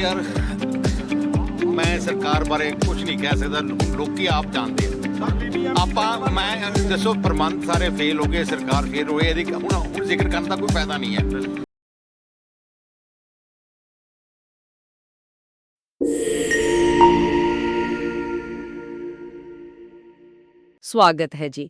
ਯਾਰ ਮੈਂ ਸਰਕਾਰ ਬਾਰੇ ਕੁਝ ਨਹੀਂ ਕਹਿ ਸਕਦਾ ਲੋ- ਲੋਕੀ ਆਪ ਜਾਣਦੇ ਆ ਆਪਾਂ ਮੈਂ ਦੱਸੋ ਪ੍ਰਬੰਧ ਸਾਰੇ ਫੇਲ ਹੋ ਗਏ ਸਰਕਾਰ ਫੇਲ ਹੋਈ ਇਹਦੀ ਹੁਣ ਹੁਣ ਜ਼ਿਕਰ ਕਰਨ ਦਾ ਕੋਈ ਫਾਇਦਾ ਨਹੀਂ ਹੈ ਸਵਾਗਤ ਹੈ ਜੀ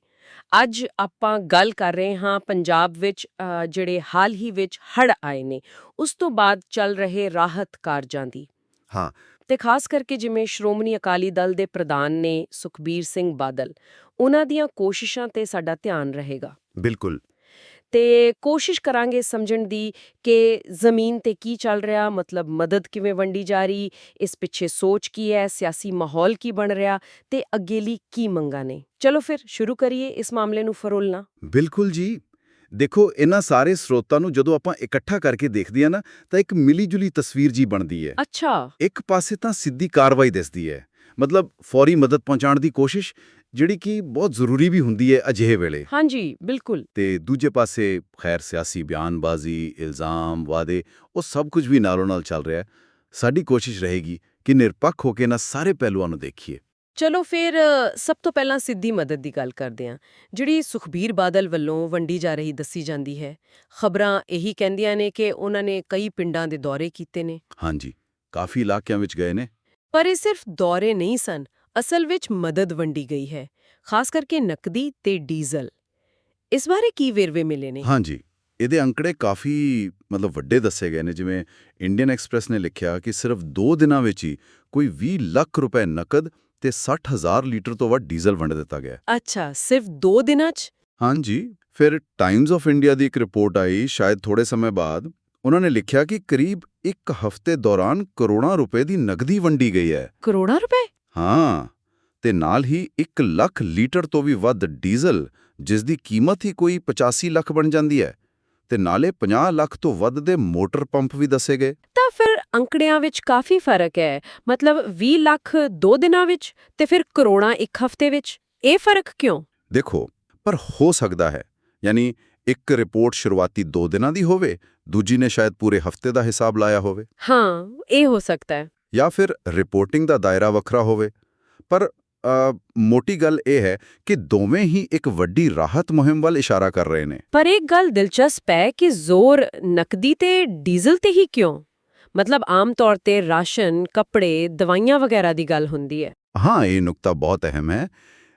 ਅੱਜ ਆਪਾਂ ਗੱਲ ਕਰ ਰਹੇ ਹਾਂ ਪੰਜਾਬ ਵਿੱਚ ਜਿਹੜੇ ਹਾਲ ਹੀ ਵਿੱਚ ਹੜ੍ਹ ਆਏ ਨੇ ਉਸ ਤੋਂ ਬਾਅਦ ਚੱਲ ਰਹੇ ਰਾਹਤ ਕਾਰਜਾਂ ਦੀ। ਹਾਂ। ਤੇ ਖਾਸ ਕਰਕੇ ਜਿਵੇਂ ਸ਼੍ਰੋਮਣੀ ਅਕਾਲੀ ਦਲ ਦੇ ਪ੍ਰਧਾਨ ਨੇ ਸੁਖਬੀਰ ਸਿੰਘ ਬਾਦਲ ਉਹਨਾਂ ਦੀਆਂ ਕੋਸ਼ਿਸ਼ਾਂ ਤੇ ਸਾਡਾ ਧਿਆਨ ਰਹੇਗਾ। ਬਿਲਕੁਲ। ਤੇ ਕੋਸ਼ਿਸ਼ ਕਰਾਂਗੇ ਸਮਝਣ ਦੀ ਕਿ ਜ਼ਮੀਨ ਤੇ ਕੀ ਚੱਲ ਰਿਹਾ ਮਤਲਬ ਮਦਦ ਕਿਵੇਂ ਵੰਡੀ ਜਾ ਰਹੀ ਇਸ ਪਿੱਛੇ ਸੋਚ ਕੀ ਹੈ ਸਿਆਸੀ ਮਾਹੌਲ ਕੀ ਬਣ ਰਿਹਾ ਤੇ ਅੱਗੇਲੀ ਕੀ ਮੰਗਾਂ ਨੇ। ਚਲੋ ਫਿਰ ਸ਼ੁਰੂ ਕਰੀਏ ਇਸ ਮਾਮਲੇ ਨੂੰ ਫਰੋਲਣਾ। ਬਿਲਕੁਲ ਜੀ। ਦੇਖੋ ਇਹਨਾਂ ਸਾਰੇ ਸਰੋਤਾਂ ਨੂੰ ਜਦੋਂ ਆਪਾਂ ਇਕੱਠਾ ਕਰਕੇ ਦੇਖਦੇ ਆ ਨਾ ਤਾਂ ਇੱਕ ਮਿਲੀ-ਜੁਲੀ ਤਸਵੀਰ ਜੀ ਬਣਦੀ ਹੈ। ਅੱਛਾ। ਇੱਕ ਪਾਸੇ ਤਾਂ ਸਿੱਧੀ ਕਾਰਵਾਈ ਦਿਸਦੀ ਹੈ। ਮਤਲਬ ਫੌਰੀ ਮਦਦ ਪਹੁੰਚਾਉਣ ਦੀ ਕੋਸ਼ਿਸ਼ ਜਿਹੜੀ ਕਿ ਬਹੁਤ ਜ਼ਰੂਰੀ ਵੀ ਹੁੰਦੀ ਹੈ ਅਜਿਹੇ ਵੇਲੇ। ਹਾਂਜੀ ਬਿਲਕੁਲ। ਤੇ ਦੂਜੇ ਪਾਸੇ ਖੈਰ ਸਿਆਸੀ ਬਿਆਨਬਾਜ਼ੀ ਇਲਜ਼ਾਮ ਵਾਅਦੇ ਉਹ ਸਭ ਕੁਝ ਵੀ ਨਾਲੋਂ ਨਾਲ ਚੱਲ ਰਿਹਾ ਹੈ। ਸਾਡੀ ਕੋਸ਼ਿਸ਼ ਰਹੇਗੀ ਕਿ ਨਿਰਪੱਖ ਹੋ ਕੇ ਇਹਨਾਂ ਸਾਰੇ ਪਹਿਲੂਆਂ ਨੂੰ ਦੇਖੀਏ। ਚਲੋ ਫਿਰ ਸਭ ਤੋਂ ਪਹਿਲਾਂ ਸਿੱਧੀ ਮਦਦ ਦੀ ਗੱਲ ਕਰਦੇ ਹਾਂ। ਜਿਹੜੀ ਸੁਖਬੀਰ ਬਾਦਲ ਵੱਲੋਂ ਵੰਡੀ ਜਾ ਰਹੀ ਦੱਸੀ ਜਾਂਦੀ ਹੈ ਖਬਰਾਂ ਇਹੀ ਕਹਿੰਦੀਆਂ ਨੇ ਕਿ ਉਹਨਾਂ ਨੇ ਕਈ ਪਿੰਡਾਂ ਦੇ ਦੌਰੇ ਕੀਤੇ ਨੇ। ਹਾਂਜੀ ਕਾਫੀ ਇਲਾਕਿਆਂ ਵਿੱਚ ਗਏ ਨੇ। ਪਰ ਇਹ ਸਿਰਫ ਦੌਰੇ ਨਹੀਂ ਸਨ ਅਸਲ ਵਿੱਚ ਮਦਦ ਵੰਡੀ ਗਈ ਹੈ ਖਾਸ ਕਰਕੇ ਨਕਦੀ ਤੇ ਡੀਜ਼ਲ। ਇਸ ਬਾਰੇ ਕੀ ਵੇਰਵੇ ਮਿਲੇ ਨੇ? ਹਾਂਜੀ ਇਹਦੇ ਅੰਕੜੇ ਕਾਫੀ ਮਤਲਬ ਵੱਡੇ ਦੱਸੇ ਗਏ ਨੇ ਜਿਵੇਂ ਇੰਡੀਅਨ ਐਕਸਪ੍ਰੈਸ ਨੇ ਲਿਖਿਆ ਕਿ ਸਿਰਫ 2 ਦਿਨਾਂ ਵਿੱਚ ਹੀ ਕੋਈ 20 ਲੱਖ ਰੁਪਏ ਨਕਦ ਤੇ 60000 ਲੀਟਰ ਤੋਂ ਵੱਧ ਡੀਜ਼ਲ ਵੰਡ ਦਿੱਤਾ ਗਿਆ। ਅੱਛਾ ਸਿਰਫ 2 ਦਿਨਾਂ 'ਚ? ਹਾਂਜੀ ਫਿਰ ਟਾਈਮਜ਼ ਆਫ ਇੰਡੀਆ ਦੀ ਇੱਕ ਰਿਪੋਰਟ ਆਈ ਸ਼ਾਇਦ ਥੋੜੇ ਸਮੇਂ ਬਾਅਦ। ਉਹਨਾਂ ਨੇ ਲਿਖਿਆ ਕਿ ਕਰੀਬ ਇੱਕ ਹਫ਼ਤੇ ਦੌਰਾਨ ਕਰੋੜਾਂ ਰੁਪਏ ਦੀ ਨਕਦੀ ਵੰਡੀ ਗਈ ਹੈ। ਕਰੋੜਾਂ ਰੁਪਏ? ਹਾਂ ਤੇ ਨਾਲ ਹੀ 1 ਲੱਖ ਲੀਟਰ ਤੋਂ ਵੀ ਵੱਧ ਡੀਜ਼ਲ ਜਿਸ ਦੀ ਕੀਮਤ ਹੀ ਕੋਈ 85 ਲੱਖ ਬਣ ਜਾਂਦੀ ਹੈ। ਤੇ ਨਾਲੇ 50 ਲੱਖ ਤੋਂ ਵੱਧ ਦੇ ਮੋਟਰ ਪੰਪ ਵੀ ਦੱਸੇ ਗਏ। ਤਾਂ ਫਿਰ ਅੰਕੜਿਆਂ ਵਿੱਚ ਕਾਫੀ ਫ਼ਰਕ ਹੈ। ਮਤਲਬ 20 ਲੱਖ 2 ਦਿਨਾਂ ਵਿੱਚ ਤੇ ਫਿਰ ਕਰੋੜਾਂ ਇੱਕ ਹਫ਼ਤੇ ਵਿੱਚ। ਇਹ ਫ਼ਰਕ ਕਿਉਂ? ਦੇਖੋ ਪਰ ਹੋ ਸਕਦਾ ਹੈ। ਯਾਨੀ ਇੱਕ ਰਿਪੋਰਟ ਸ਼ੁਰੂਆਤੀ 2 ਦਿਨਾਂ ਦੀ ਹੋਵੇ ਦੂਜੀ ਨੇ ਸ਼ਾਇਦ ਪੂਰੇ ਹਫ਼ਤੇ ਦਾ ਹਿਸਾਬ ਲਾਇਆ ਹੋਵੇ। ਹਾਂ ਇਹ ਹੋ ਸਕਦਾ ਹੈ। ਜਾਂ ਫਿਰ ਰਿਪੋਰਟਿੰਗ ਦਾ ਦਾਇਰਾ ਵੱਖਰਾ ਹੋਵੇ। ਪਰ ਮੋਟੀ ਗੱਲ ਇਹ ਹੈ ਕਿ ਦੋਵੇਂ ਹੀ ਇੱਕ ਵੱਡੀ ਰਾਹਤ ਮੁਹਿੰਮ ਵੱਲ ਇਸ਼ਾਰਾ ਕਰ ਰਹੇ ਨੇ। ਪਰ ਇੱਕ ਗੱਲ ਦਿਲਚਸਪ ਹੈ ਕਿ ਜ਼ੋਰ ਨਕਦੀ ਤੇ ਡੀਜ਼ਲ ਤੇ ਹੀ ਕਿਉਂ? ਮਤਲਬ ਆਮ ਤੌਰ ਤੇ ਰਾਸ਼ਨ ਕੱਪੜੇ ਦਵਾਈਆਂ ਵਗੈਰਾ ਦੀ ਗੱਲ ਹੁੰਦੀ ਹੈ। ਹਾਂ ਇਹ ਨੁਕਤਾ ਬਹੁਤ ਅਹਿਮ ਹੈ।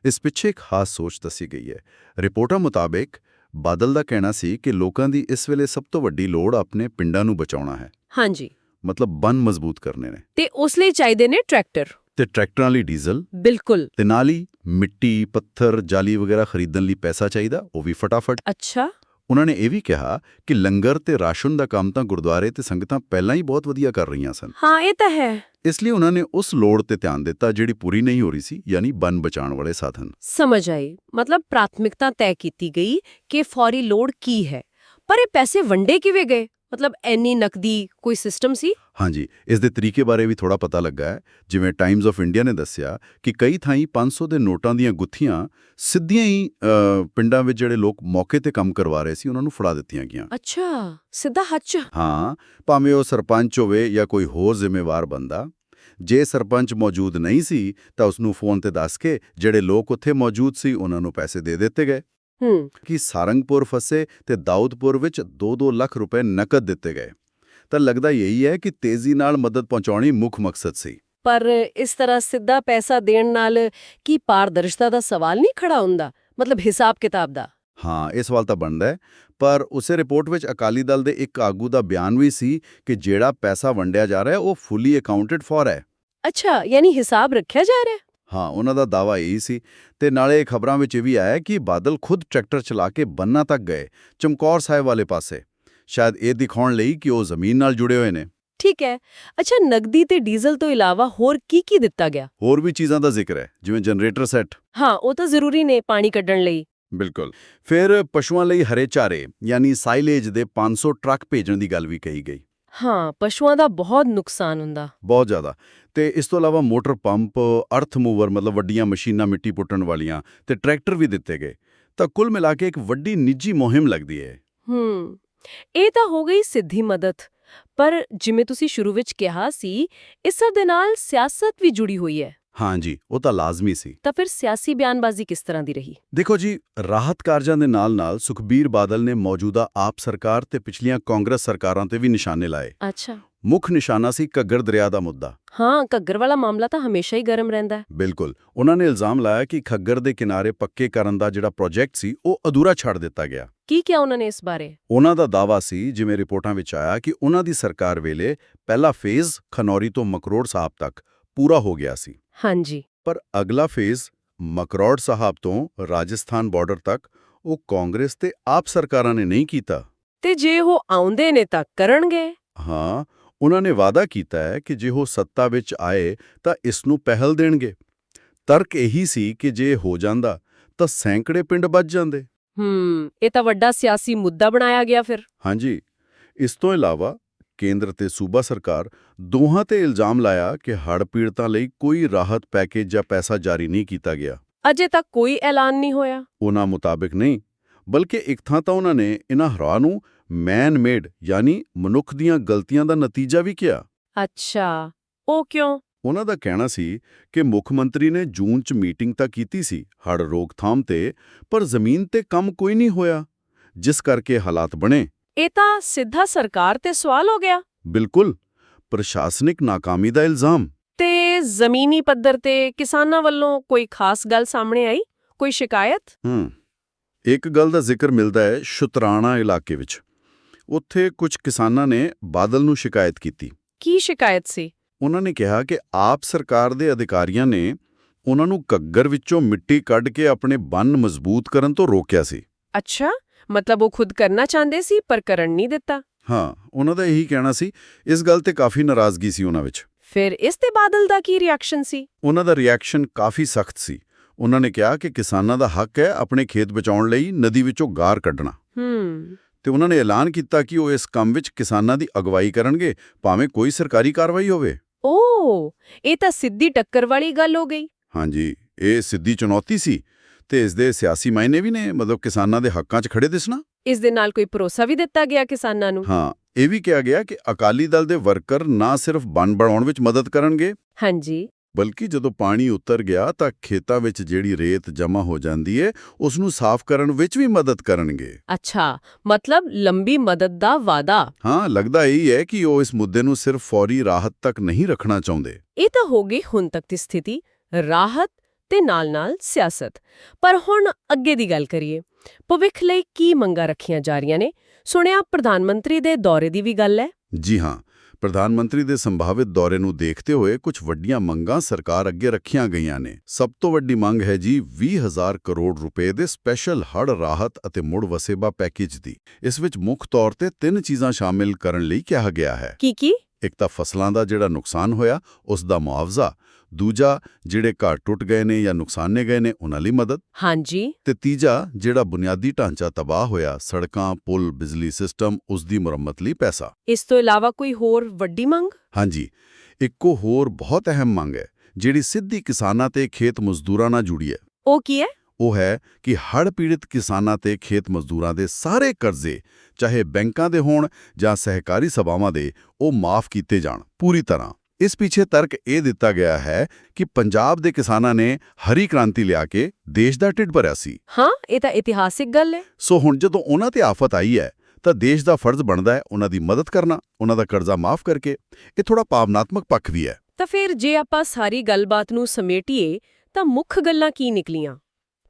ਇਸ ਪਿੱਛੇ ਇੱਕ ਖਾਸ ਸੋਚ ਦੱਸੀ ਗਈ ਹੈ। ਰਿਪੋਰਟਾਂ ਮੁਤਾਬਕ ਬਾਦਲ ਦਾ ਕਹਿਣਾ ਸੀ ਕਿ ਲੋਕਾਂ ਦੀ ਇਸ ਵੇਲੇ ਸਭ ਤੋਂ ਵੱਡੀ ਲੋੜ ਆਪਣੇ ਪਿੰਡਾਂ ਨੂੰ ਬਚਾਉਣਾ ਹੈ। ਹਾਂਜੀ। ਮਤਲਬ ਬੰਨ ਮਜ਼ਬੂਤ ਕਰਨੇ ਨੇ। ਤੇ ਉਸ ਲਈ ਚਾਹੀਦੇ ਨੇ ਟਰੈਕਟਰ। ਤੇ ਟਰੈਕਟਰਾਂ ਲਈ ਡੀਜ਼ਲ। ਬਿਲਕੁਲ। ਤੇ ਨਾਲ ਹੀ ਮਿੱਟੀ ਪੱਥਰ ਜਾਲੀ ਵਗੈਰਾ ਖਰੀਦਣ ਲਈ ਪੈਸਾ ਚਾਹੀਦਾ ਉਹ ਵੀ ਫਟਾਫਟ। ਅੱਛਾ। ਉਹਨਾਂ ਨੇ ਇਹ ਵੀ ਕਿਹਾ ਕਿ ਲੰਗਰ ਤੇ ਰਾਸ਼ਨ ਦਾ ਕੰਮ ਤਾਂ ਗੁਰਦੁਆਰੇ ਤੇ ਸੰਗਤਾਂ ਪਹਿਲਾਂ ਹੀ ਬਹੁਤ ਵਧੀਆ ਕਰ ਰਹੀਆਂ ਸਨ। ਹਾਂ ਇਹ ਤਾਂ ਹੈ। ਇਸ ਲਈ ਉਹਨਾਂ ਨੇ ਉਸ ਲੋੜ ਤੇ ਧਿਆਨ ਦਿੱਤਾ ਜਿਹੜੀ ਪੂਰੀ ਨਹੀਂ ਹੋ ਰਹੀ ਸੀ ਯਾਨੀ ਬੰਨ ਬਚਾਉਣ ਵਾਲੇ ਸਾਧਨ। ਸਮਝ ਆਈ। ਮਤਲਬ ਪ੍ਰਾਥਮਿਕਤਾ ਤੈਅ ਕੀਤੀ ਗਈ ਕਿ ਫੌਰੀ ਲੋੜ ਕੀ ਹੈ? ਪਰ ਇਹ ਪੈਸੇ ਵੰਡੇ ਕਿਵੇਂ ਗਏ? ਮਤਲਬ ਐਨੀ ਨਕਦੀ ਕੋਈ ਸਿਸਟਮ ਸੀ? ਹਾਂਜੀ ਇਸ ਦੇ ਤਰੀਕੇ ਬਾਰੇ ਵੀ ਥੋੜਾ ਪਤਾ ਲੱਗਾ ਹੈ। ਜਿਵੇਂ ਟਾਈਮਜ਼ ਆਫ ਇੰਡੀਆ ਨੇ ਦੱਸਿਆ ਕਿ ਕਈ ਥਾਈਂ 500 ਦੇ ਨੋਟਾਂ ਦੀਆਂ ਗੁੱਥੀਆਂ ਸਿੱਧੀਆਂ ਹੀ ਪਿੰਡਾਂ ਵਿੱਚ ਜਿਹੜੇ ਲੋਕ ਮੌਕੇ ਤੇ ਕੰਮ ਕਰਵਾ ਰਹੇ ਸੀ ਉਹਨਾਂ ਨੂੰ ਫੜਾ ਦਿੱਤੀਆਂ ਗਈਆਂ। ਅੱਛਾ ਸਿੱਧਾ ਹੱਚ। ਹਾਂ ਭਾਵੇਂ ਉਹ ਸਰਪੰਚ ਹੋਵੇ ਜਾਂ ਕੋਈ ਹੋਰ ਜ਼ਿੰਮੇਵਾਰ ਬੰਦਾ। ਜੇ ਸਰਪੰਚ ਮੌਜੂਦ ਨਹੀਂ ਸੀ ਤਾਂ ਉਸ ਨੂੰ ਫੋਨ ਤੇ ਦੱਸ ਕੇ ਜਿਹੜੇ ਲੋਕ ਉੱਥੇ ਮੌਜੂਦ ਸੀ ਉਹਨਾਂ ਨੂੰ ਪੈਸੇ ਦੇ ਦਿੱਤੇ ਗਏ। ਕਿ ਸਾਰੰਗਪੁਰ ਫਸੇ ਤੇ ਦਾਊਦਪੁਰ ਵਿੱਚ 2-2 ਲੱਖ ਰੁਪਏ ਨਕਦ ਦਿੱਤੇ ਗਏ। ਤਾਂ ਲੱਗਦਾ ਯਹੀ ਹੈ ਕਿ ਤੇਜ਼ੀ ਨਾਲ ਮਦਦ ਪਹੁੰਚਾਉਣੀ ਮੁੱਖ ਮਕਸਦ ਸੀ। ਪਰ ਇਸ ਤਰ੍ਹਾਂ ਸਿੱਧਾ ਪੈਸਾ ਦੇਣ ਨਾਲ ਕੀ ਪਾਰਦਰਸ਼ਤਾ ਦਾ ਸਵਾਲ ਨਹੀਂ ਖੜਾ ਹੁੰਦਾ? ਮਤਲਬ ਹਿਸਾਬ ਕਿਤਾਬ ਦਾ। ਹਾਂ ਇਹ ਸਵਾਲ ਤਾਂ ਬਣਦਾ ਹੈ। ਪਰ ਉਸੇ ਰਿਪੋਰਟ ਵਿੱਚ ਅਕਾਲੀ ਦਲ ਦੇ ਇੱਕ ਆਗੂ ਦਾ ਬਿਆਨ ਵੀ ਸੀ ਕਿ ਜਿਹੜਾ ਪੈਸਾ ਵੰਡਿਆ ਜਾ ਰਿਹਾ ਹੈ ਉਹ ਫੁੱਲੀ ਅਕਾਊਂਟਡ ਫॉर ਹੈ। ਅੱਛਾ ਯਾਨੀ ਹਿਸਾਬ ਰੱਖਿਆ ਜਾ ਰਿਹਾ? ਹੈ? ਉਹਨਾਂ ਦਾ ਦਾਵਾ ਇਹੀ ਸੀ। ਤੇ ਨਾਲੇ ਖਬਰਾਂ ਵਿੱਚ ਵੀ ਆਇਆ ਕਿ ਬਾਦਲ ਖੁਦ ਟਰੈਕਟਰ ਚਲਾ ਕੇ ਬੰਨਾ ਤੱਕ ਗਏ ਚਮਕੌਰ ਸਾਹਿਬ ਵਾਲੇ ਪਾਸੇ। ਸ਼ਾਇਦ ਇਹ ਦਿਖਾਉਣ ਲਈ ਕਿ ਉਹ ਜ਼ਮੀਨ ਨਾਲ ਜੁੜੇ ਹੋਏ ਨੇ। ਠੀਕ ਹੈ। ਅੱਛਾ ਨਗਦੀ ਤੇ ਡੀਜ਼ਲ ਤੋਂ ਇਲਾਵਾ ਹੋਰ ਕੀ ਕੀ ਦਿੱਤਾ ਗਿਆ? ਹੋਰ ਵੀ ਚੀਜ਼ਾਂ ਦਾ ਜ਼ਿਕਰ ਹੈ ਜਿਵੇਂ ਜਨਰੇਟਰ ਸੈੱਟ। ਹਾਂ ਉਹ ਤਾਂ ਜ਼ਰੂਰੀ ਨੇ ਪਾਣੀ ਕੱਢਣ ਲਈ। ਬਿਲਕੁਲ। ਫਿਰ ਪਸ਼ੂਆਂ ਲਈ ਹਰੇ ਚਾਰੇ ਯਾਨੀ ਸਾਈਲੇਜ ਦੇ 500 ਟਰੱਕ ਭੇਜਣ ਦੀ ਗੱਲ ਵੀ ਕਹੀ ਗਈ। ਹਾਂ ਪਸ਼ੂਆਂ ਦਾ ਬਹੁਤ ਨੁਕਸਾਨ ਹੁੰਦਾ। ਬਹੁਤ ਜ਼ਿਆਦਾ। ਤੇ ਇਸ ਤੋਂ ਇਲਾਵਾ ਮੋਟਰ ਪੰਪ ਅਰਥ ਮੂਵਰ ਮਤਲਬ ਵੱਡੀਆਂ ਮਸ਼ੀਨਾਂ ਮਿੱਟੀ ਪੁੱਟਣ ਵਾਲੀਆਂ ਤੇ ਟਰੈਕਟਰ ਵੀ ਦਿੱਤੇ ਗਏ। ਤਾਂ ਕੁੱਲ ਮਿਲਾ ਕੇ ਇੱਕ ਵੱਡੀ ਨਿੱਜੀ ਮੁਹਿੰਮ ਲੱਗਦੀ ਹੈ ਹੂੰ ਇਹ ਤਾਂ ਹੋ ਗਈ ਸਿੱਧੀ ਮਦਦ। ਪਰ ਜਿਵੇਂ ਤੁਸੀਂ ਸ਼ੁਰੂ ਵਿੱਚ ਕਿਹਾ ਸੀ ਇਸ ਦੇ ਨਾਲ ਸਿਆਸਤ ਵੀ ਜੁੜੀ ਹੋਈ ਹੈ ਹਾਂਜੀ ਉਹ ਤਾਂ ਲਾਜ਼ਮੀ ਸੀ। ਤਾਂ ਫਿਰ ਸਿਆਸੀ ਬਿਆਨਬਾਜ਼ੀ ਕਿਸ ਤਰ੍ਹਾਂ ਦੀ ਰਹੀ? ਦੇਖੋ ਜੀ ਰਾਹਤ ਕਾਰਜਾਂ ਦੇ ਨਾਲ-ਨਾਲ ਸੁਖਬੀਰ ਬਾਦਲ ਨੇ ਮੌਜੂਦਾ ਆਪ ਸਰਕਾਰ ਤੇ ਪਿਛਲੀਆਂ ਕਾਂਗਰਸ ਸਰਕਾਰਾਂ ਤੇ ਵੀ ਨਿਸ਼ਾਨੇ ਲਾਏ। ਅੱਛਾ। ਮੁੱਖ ਨਿਸ਼ਾਨਾ ਸੀ ਘੱਗਰ ਦਰਿਆ ਦਾ ਮੁੱਦਾ। ਹਾਂ ਘੱਗਰ ਵਾਲਾ ਮਾਮਲਾ ਤਾਂ ਹਮੇਸ਼ਾ ਹੀ ਗਰਮ ਰਹਿੰਦਾ ਹੈ। ਬਿਲਕੁਲ। ਉਹਨਾਂ ਨੇ ਇਲਜ਼ਾਮ ਲਾਇਆ ਕਿ ਖੱਗਰ ਦੇ ਕਿਨਾਰੇ ਪੱਕੇ ਕਰਨ ਦਾ ਜਿਹੜਾ ਪ੍ਰੋਜੈਕਟ ਸੀ ਉਹ ਅਧੂਰਾ ਛੱਡ ਦਿੱਤਾ ਗਿਆ। ਕੀ ਕਿਹਾ ਉਹਨਾਂ ਨੇ ਇਸ ਬਾਰੇ? ਉਹਨਾਂ ਦਾ ਦਾਵਾ ਸੀ ਜਿਵੇਂ ਰਿਪੋਰਟਾਂ ਵਿੱਚ ਆਇਆ ਕਿ ਉਹਨਾਂ ਦੀ ਸਰਕਾਰ ਵੇਲੇ ਪਹਿਲਾ ਫੇਜ਼ ਖਨੌਰੀ ਤੋਂ ਮਕਰੋੜ ਸਾਹਿਬ ਤੱਕ ਪੂਰਾ ਹੋ ਗਿਆ ਸੀ। ਹਾਂਜੀ। ਪਰ ਅਗਲਾ ਫੇਜ਼ ਮਕਰੌੜ ਸਾਹਿਬ ਤੋਂ ਰਾਜਸਥਾਨ ਬਾਰਡਰ ਤੱਕ ਉਹ ਕਾਂਗਰਸ ਤੇ ਆਪ ਸਰਕਾਰਾਂ ਨੇ ਨਹੀਂ ਕੀਤਾ। ਤੇ ਜੇ ਉਹ ਆਉਂਦੇ ਨੇ ਤਾਂ ਕਰਨਗੇ। ਹਾਂ ਉਹਨਾਂ ਨੇ ਵਾਅਦਾ ਕੀਤਾ ਹੈ ਕਿ ਜੇ ਉਹ ਸੱਤਾ ਵਿੱਚ ਆਏ ਤਾਂ ਇਸ ਨੂੰ ਪਹਿਲ ਦੇਣਗੇ। ਤਰਕ ਇਹੀ ਸੀ ਕਿ ਜੇ ਹੋ ਜਾਂਦਾ ਤਾਂ ਸੈਂਕੜੇ ਪਿੰਡ ਬਚ ਜਾਂਦੇ। ਹੂੰ ਇਹ ਤਾਂ ਵੱਡਾ ਸਿਆਸੀ ਮੁੱਦਾ ਬਣਾਇਆ ਗਿਆ ਫਿਰ। ਹਾਂਜੀ ਇਸ ਤੋਂ ਇਲਾਵਾ ਕੇਂਦਰ ਤੇ ਸੂਬਾ ਸਰਕਾਰ ਦੋਹਾਂ ਤੇ ਇਲਜ਼ਾਮ ਲਾਇਆ ਕਿ ਹੜ੍ਹ ਪੀੜਤਾਂ ਲਈ ਕੋਈ ਰਾਹਤ ਪੈਕੇਜ ਜਾਂ ਪੈਸਾ ਜਾਰੀ ਨਹੀਂ ਕੀਤਾ ਗਿਆ। ਅਜੇ ਤੱਕ ਕੋਈ ਐਲਾਨ ਨਹੀਂ ਹੋਇਆ। ਉਹਨਾਂ ਮੁਤਾਬਿਕ ਨਹੀਂ ਬਲਕਿ ਇੱਕ ਥਾਂ ਤਾਂ ਉਹਨਾਂ ਨੇ ਇਹਨਾਂ ਹਰਾ ਨੂੰ ਮੈਨ ਮੇਡ ਯਾਨੀ ਮਨੁੱਖ ਦੀਆਂ ਗਲਤੀਆਂ ਦਾ ਨਤੀਜਾ ਵੀ ਕਿਹਾ। ਅੱਛਾ ਉਹ ਕਿਉਂ? ਉਹਨਾਂ ਦਾ ਕਹਿਣਾ ਸੀ ਕਿ ਮੁੱਖ ਮੰਤਰੀ ਨੇ ਜੂਨ 'ਚ ਮੀਟਿੰਗ ਤਾਂ ਕੀਤੀ ਸੀ ਹੜ ਰੋਕਥਾਮ ਤੇ ਪਰ ਜ਼ਮੀਨ ਤੇ ਕੰਮ ਕੋਈ ਨਹੀਂ ਹੋਇਆ ਜਿਸ ਕਰਕੇ ਹਾਲਾਤ ਬਣੇ। ਇਹ ਤਾਂ ਸਿੱਧਾ ਸਰਕਾਰ ਤੇ ਸਵਾਲ ਹੋ ਗਿਆ। ਬਿਲਕੁਲ। ਪ੍ਰਸ਼ਾਸਨਿਕ ਨਾਕਾਮੀ ਦਾ ਇਲਜ਼ਾਮ। ਤੇ ਜ਼ਮੀਨੀ ਪੱਧਰ ਤੇ ਕਿਸਾਨਾਂ ਵੱਲੋਂ ਕੋਈ ਖਾਸ ਗੱਲ ਸਾਹਮਣੇ ਆਈ? ਕੋਈ ਸ਼ਿਕਾਇਤ? ਹੂੰ। ਇੱਕ ਗੱਲ ਦਾ ਜ਼ਿਕਰ ਮਿਲਦਾ ਹੈ ਸ਼ੁਤਰਾਣਾ ਇਲਾਕੇ ਵਿੱਚ। ਉੱਥੇ ਕੁਝ ਕਿਸਾਨਾਂ ਨੇ ਬਾਦਲ ਨੂੰ ਸ਼ਿਕਾਇਤ ਕੀਤੀ। ਕੀ ਸ਼ਿਕਾਇਤ ਸੀ? ਉਹਨਾਂ ਨੇ ਕਿਹਾ ਕਿ ਆਪ ਸਰਕਾਰ ਦੇ ਅਧਿਕਾਰੀਆਂ ਨੇ ਉਹਨਾਂ ਨੂੰ ਘੱਗਰ ਵਿੱਚੋਂ ਮਿੱਟੀ ਕੱਢ ਕੇ ਆਪਣੇ ਬੰਨ ਮਜ਼ਬੂਤ ਕਰਨ ਤੋਂ ਰੋਕਿਆ ਸੀ। ਅੱਛਾ। ਮਤਲਬ ਉਹ ਖੁਦ ਕਰਨਾ ਚਾਹੁੰਦੇ ਸੀ ਪਰ ਕਰਨ ਨਹੀਂ ਦਿੱਤਾ। ਹਾਂ ਉਹਨਾਂ ਦਾ ਇਹੀ ਕਹਿਣਾ ਸੀ ਇਸ ਗੱਲ ਤੇ ਕਾਫੀ ਨਾਰਾਜ਼ਗੀ ਸੀ ਉਹਨਾਂ ਵਿੱਚ। ਫਿਰ ਇਸ ਤੇ ਬਾਦਲ ਦਾ ਕੀ ਰਿਐਕਸ਼ਨ ਸੀ? ਉਹਨਾਂ ਦਾ ਰਿਐਕਸ਼ਨ ਕਾਫੀ ਸਖਤ ਸੀ। ਉਹਨਾਂ ਨੇ ਕਿਹਾ ਕਿ ਕਿਸਾਨਾਂ ਦਾ ਹੱਕ ਹੈ ਆਪਣੇ ਖੇਤ ਬਚਾਉਣ ਲਈ ਨਦੀ ਵਿੱਚੋਂ ਗਾਰ ਕੱਢਣਾ। ਹੂੰ। ਤੇ ਉਹਨਾਂ ਨੇ ਐਲਾਨ ਕੀਤਾ ਕਿ ਉਹ ਇਸ ਕੰਮ ਵਿੱਚ ਕਿਸਾਨਾਂ ਦੀ ਅਗਵਾਈ ਕਰਨਗੇ ਭਾਵੇਂ ਕੋਈ ਸਰਕਾਰੀ ਕਾਰਵਾਈ ਹੋਵੇ। ਓ ਇਹ ਤਾਂ ਸਿੱਧੀ ਟੱਕਰ ਵਾਲੀ ਗੱਲ ਹੋ ਗਈ। ਹਾਂਜੀ ਇਹ ਸਿੱਧੀ ਚੁਣੌਤੀ ਸੀ। ਤੇ ਇਸ ਦੇ ਸਿਆਸੀ ਮਾਇਨੇ ਵੀ ਨੇ ਮਤਲਬ ਕਿਸਾਨਾਂ ਦੇ ਹੱਕਾਂ 'ਚ ਖੜੇ ਦਿਸਣਾ ਇਸ ਦੇ ਨਾਲ ਕੋਈ ਭਰੋਸਾ ਵੀ ਦਿੱਤਾ ਗਿਆ ਕਿਸਾਨਾਂ ਨੂੰ? ਹਾਂ ਇਹ ਵੀ ਕਿਹਾ ਗਿਆ ਕਿ ਅਕਾਲੀ ਦਲ ਦੇ ਵਰਕਰ ਨਾ ਸਿਰਫ ਬੰਨ ਬਣਾਉਣ ਵਿੱਚ ਮਦਦ ਕਰਨਗੇ। ਹਾਂਜੀ। ਬਲਕਿ ਜਦੋਂ ਪਾਣੀ ਉਤਰ ਗਿਆ ਤਾਂ ਖੇਤਾਂ ਵਿੱਚ ਜਿਹੜੀ ਰੇਤ ਜਮ੍ਹਾਂ ਹੋ ਜਾਂਦੀ ਏ ਉਸ ਨੂੰ ਸਾਫ਼ ਕਰਨ ਵਿੱਚ ਵੀ ਮਦਦ ਕਰਨਗੇ। ਅੱਛਾ ਮਤਲਬ ਲੰਬੀ ਮਦਦ ਦਾ ਵਾਦਾ ਹਾਂ ਲੱਗਦਾ ਇਹੀ ਹੈ ਕਿ ਉਹ ਇਸ ਮੁੱਦੇ ਨੂੰ ਸਿਰਫ ਫੌਰੀ ਰਾਹਤ ਤੱਕ ਨਹੀਂ ਰੱਖਣਾ ਚਾਹੁੰਦੇ। ਇਹ ਤਾਂ ਹੋ ਗਈ ਹੁਣ ਤੱਕ ਦੀ ਸਥਿਤੀ। ਰਾਹਤ ਤੇ ਨਾਲ-ਨਾਲ ਸਿਆਸਤ। ਪਰ ਹੁਣ ਅੱਗੇ ਦੀ ਗੱਲ ਕਰੀਏ ਭਵਿੱਖ ਲਈ ਕੀ ਮੰਗਾਂ ਰੱਖੀਆਂ ਜਾ ਰਹੀਆਂ ਨੇ? ਸੁਣਿਆ ਪ੍ਰਧਾਨ ਮੰਤਰੀ ਦੇ ਦੌਰੇ ਦੀ ਵੀ ਗੱਲ ਹੈ। ਜੀ ਹਾਂ ਪ੍ਰਧਾਨ ਮੰਤਰੀ ਦੇ ਸੰਭਾਵਿਤ ਦੌਰੇ ਨੂੰ ਦੇਖਦੇ ਹੋਏ ਕੁਝ ਵੱਡੀਆਂ ਮੰਗਾਂ ਸਰਕਾਰ ਅੱਗੇ ਰੱਖੀਆਂ ਗਈਆਂ ਨੇ। ਸਭ ਤੋਂ ਵੱਡੀ ਮੰਗ ਹੈ ਜੀ 20000 ਕਰੋੜ ਰੁਪਏ ਦੇ ਸਪੈਸ਼ਲ ਹੜ ਰਾਹਤ ਅਤੇ ਮੁੜ ਵਸੇਬਾ ਪੈਕੇਜ ਦੀ। ਇਸ ਵਿੱਚ ਮੁੱਖ ਤੌਰ ਤੇ ਤਿੰਨ ਚੀਜ਼ਾਂ ਸ਼ਾਮਿਲ ਕਰਨ ਲਈ ਕਿਹਾ ਗਿਆ ਹੈ। ਕੀ ਕੀ ਇੱਕ ਤਾਂ ਫਸਲਾਂ ਦਾ ਜਿਹੜਾ ਨੁਕਸਾਨ ਹੋਇਆ ਉਸ ਦਾ ਮੁਆਵਜ਼ਾ ਦੂਜਾ ਜਿਹੜੇ ਘਰ ਟੁੱਟ ਗਏ ਨੇ ਜਾਂ ਨੁਕਸਾਨੇ ਗਏ ਨੇ ਉਹਨਾਂ ਲਈ ਮਦਦ ਹਾਂਜੀ। ਤੇ ਤੀਜਾ ਜਿਹੜਾ ਬੁਨਿਆਦੀ ਢਾਂਚਾ ਤਬਾਹ ਹੋਇਆ ਸੜਕਾਂ ਪੁਲ ਬਿਜਲੀ ਸਿਸਟਮ ਉਸ ਦੀ ਮੁਰੰਮਤ ਲਈ ਪੈਸਾ। ਇਸ ਤੋਂ ਇਲਾਵਾ ਕੋਈ ਹੋਰ ਵੱਡੀ ਮੰਗ? ਹਾਂਜੀ ਇੱਕੋ ਹੋਰ ਬਹੁਤ ਅਹਿਮ ਮੰਗ ਹੈ ਜਿਹੜੀ ਸਿੱਧੀ ਕਿਸਾਨਾਂ ਤੇ ਖੇਤ ਮਜ਼ਦੂਰਾਂ ਨਾਲ ਜੁੜੀ ਹੈ। ਉਹ ਕੀ ਹੈ? ਉਹ ਹੈ ਕਿ ਹੜ੍ਹ ਪੀੜਿਤ ਕਿਸਾਨਾਂ ਤੇ ਖੇਤ ਮਜ਼ਦੂਰਾਂ ਦੇ ਸਾਰੇ ਕਰਜ਼ੇ ਚਾਹੇ ਬੈਂਕਾਂ ਦੇ ਹੋਣ ਜਾਂ ਸਹਿਕਾਰੀ ਸਭਾਵਾਂ ਦੇ ਉਹ ਮਾਫ ਕੀਤੇ ਜਾਣ ਪੂਰੀ ਤਰ੍ਹਾਂ। ਇਸ ਪਿੱਛੇ ਤਰਕ ਇਹ ਦਿੱਤਾ ਗਿਆ ਹੈ ਕਿ ਪੰਜਾਬ ਦੇ ਕਿਸਾਨਾਂ ਨੇ ਹਰੀ ਕ੍ਰਾਂਤੀ ਲਿਆ ਕੇ ਦੇਸ਼ ਦਾ ਢਿੱਡ ਭਰਿਆ ਸੀ। ਹਾਂ ਇਹ ਤਾਂ ਇਤਿਹਾਸਿਕ ਗੱਲ ਹੈ। ਸੋ ਹੁਣ ਜਦੋਂ ਉਹਨਾਂ ਤੇ ਆਫਤ ਆਈ ਹੈ ਤਾਂ ਦੇਸ਼ ਦਾ ਫਰਜ਼ ਬਣਦਾ ਹੈ ਉਹਨਾਂ ਦੀ ਮਦਦ ਕਰਨਾ ਉਹਨਾਂ ਦਾ ਕਰਜ਼ਾ ਮਾਫ ਕਰਕੇ। ਇਹ ਥੋੜਾ ਭਾਵਨਾਤਮਕ ਪੱਖ ਵੀ ਹੈ। ਤਾਂ ਫਿਰ ਜੇ ਆਪਾਂ ਸਾਰੀ ਗੱਲਬਾਤ ਨੂੰ ਸਮੇਟੀਏ ਤਾਂ ਮੁੱਖ ਗੱਲਾਂ ਕੀ ਨਿਕਲੀਆਂ?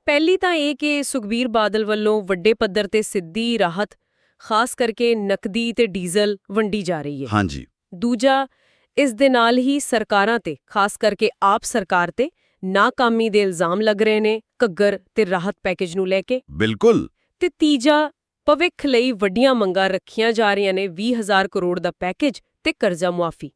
ਪਹਿਲੀ ਤਾਂ ਇਹ ਕਿ ਸੁਖਬੀਰ ਬਾਦਲ ਵੱਲੋਂ ਵੱਡੇ ਪੱਧਰ ਤੇ ਸਿੱਧੀ ਰਾਹਤ ਖਾਸ ਕਰਕੇ ਨਕਦੀ ਤੇ ਡੀਜ਼ਲ ਵੰਡੀ ਜਾ ਰਹੀ ਹੈ। ਹਾਂਜੀ। ਦੂਜਾ ਇਸ ਦੇ ਨਾਲ ਹੀ ਸਰਕਾਰਾਂ ਤੇ ਖਾਸ ਕਰਕੇ ਆਪ ਸਰਕਾਰ ਤੇ ਨਾਕਾਮੀ ਦੇ ਇਲਜ਼ਾਮ ਲੱਗ ਰਹੇ ਨੇ ਘੱਗਰ ਤੇ ਰਾਹਤ ਪੈਕੇਜ ਨੂੰ ਲੈ ਕੇ। ਬਿਲਕੁਲ। ਤੇ ਤੀਜਾ ਭਵਿੱਖ ਲਈ ਵੱਡੀਆਂ ਮੰਗਾਂ ਰੱਖੀਆਂ ਜਾ ਰਹੀਆਂ ਨੇ 20000 ਕਰੋੜ ਦਾ ਪੈਕੇਜ ਤੇ ਕਰਜ਼ਾ ਮੁਆਫੀ।